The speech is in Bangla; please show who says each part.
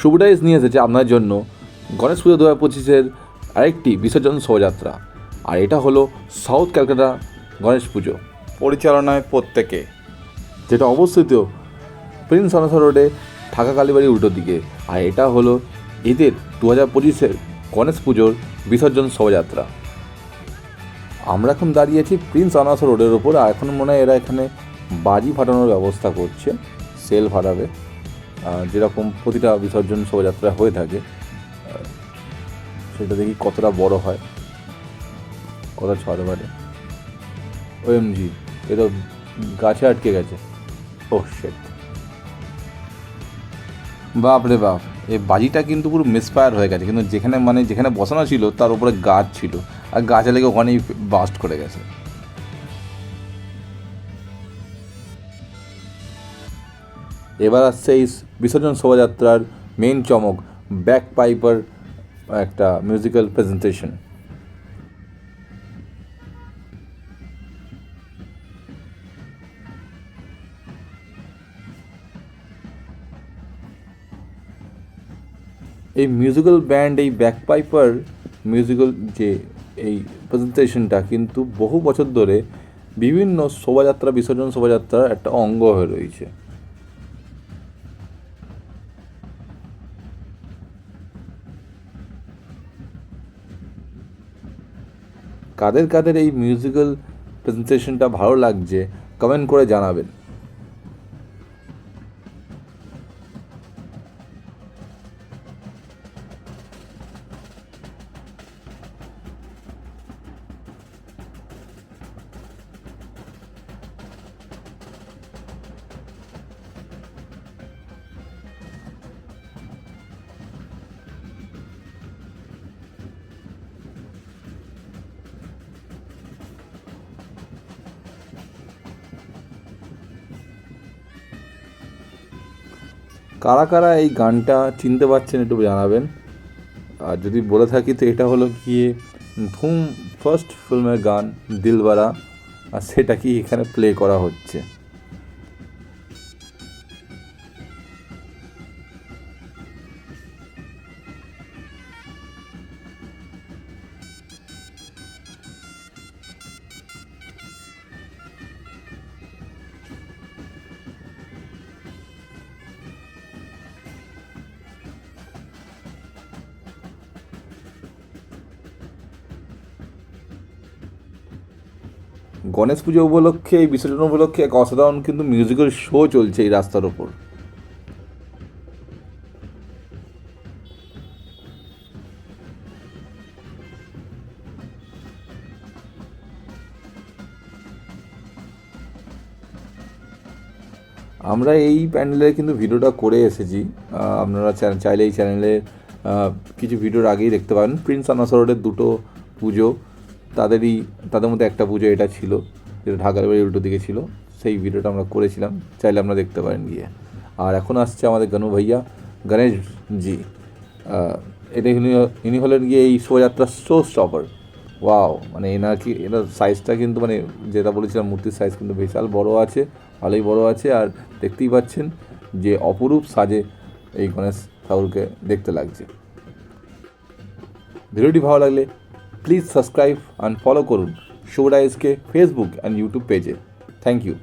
Speaker 1: সুবরাইজ নিয়ে এসেছে আপনার জন্য গণেশ পুজো দু হাজার পঁচিশের আরেকটি বিসর্জন শোভাযাত্রা। আর এটা হলো সাউথ ক্যালকাটা গণেশ পুজো।
Speaker 2: পরিচালনায় প্রত্যেকে।
Speaker 1: যেটা অবস্থিত প্রিন্স অনসা রোডে ঢাকা কালীবাড়ির উল্টো দিকে। আর এটা হলো এদের দু হাজার পঁচিশের গণেশ পুজোর বিসর্জন শোভাযাত্রা। আমরা এখন দাঁড়িয়েছি প্রিন্স অনাসা রোডের ওপর আর এখন মনে হয় এরা এখানে বাজি ফাটানোর ব্যবস্থা করছে সেল ফাটাবে। যেরকম প্রতিটা বিসর্জন শোভাযাত্রা হয়ে থাকে, সেটা দেখি কতটা বড় হয়, কতটা ছড় বাড়ে ওএমজি, এ তো গাছে আটকে গেছে। ও শেট বাপ রে বাপ এই বাজিটা কিন্তু পুরো মিসফায়ার হয়ে গেছে, কিন্তু যেখানে মানে যেখানে বসানো ছিল, তার উপরে গাছ ছিল, আর গাছে লেগে ওখানেই বাস্ট করে গেছে। এবার আসছে এই বিসর্জন শোভাযাত্রার মেন চমক ব্যাক পাইপার একটা মিউজিক্যাল প্রেজেন্টেশন এই মিউজিক্যাল ব্যান্ড এই ব্যাকপাইপার মিউজিক্যাল যে এই প্রেজেন্টেশনটা কিন্তু বহু বছর ধরে বিভিন্ন শোভাযাত্রা, বিসর্জন শোভাযাত্রার একটা অঙ্গ হয়ে রয়েছে। কাদের কাদের এই মিউজিক্যাল প্রেজেন্টেশনটা ভালো লাগছে কমেন্ট করে জানাবেন। কারা কারা এই গানটা চিনতে পারছেন একটু জানাবেন? আর যদি বলে থাকি তো এটা হলো গিয়ে ধুম ফার্স্ট ফিল্মের গান, দিলবারা, আর সেটা কি এখানে প্লে করা হচ্ছে? গণেশ পুজো উপলক্ষে এই বিসর্জন উপলক্ষে এক অসাধারণ কিন্তু মিউজিক্যাল শো চলছে এই রাস্তার ওপর আমরা এই প্যান্ডেলের কিন্তু ভিডিওটা করে এসেছি। আপনারা চাইলে এই চ্যানেলে কিছু ভিডিওর আগেই দেখতে পারেন। প্রিন্স আনাসরের দুটো পুজো। তাদেরই তাদের মধ্যে একটা পুজো এটা ছিল যেটা ঢাকার বাড়ির উল্টো দিকে ছিল। সেই ভিডিওটা আমরা করেছিলাম চাইলে আপনারা দেখতে পারেন গিয়ে। আর এখন আসছে আমাদের গনু ভাইয়া গণেশজি। আহ, এটা ইনি হলেন গিয়ে এই শোভাযাত্রার শো স্টপার ওয়াও মানে এনার কি এনার সাইজটা কিন্তু মানে যেটা বলেছিলাম মূর্তির সাইজ কিন্তু বিশাল বড় আছে ভালোই বড় আছে। আর দেখতেই পাচ্ছেন যে অপরূপ সাজে এই গণেশ ঠাকুরকে দেখতে লাগছে। ভিডিওটি ভালো লাগলে প্লিজ সাবস্ক্রাইব অ্যান্ড ফলো করুন শোডাইসকে ফেসবুক অ্যান্ড ইউটিউব পেজে থ্যাংক ইউ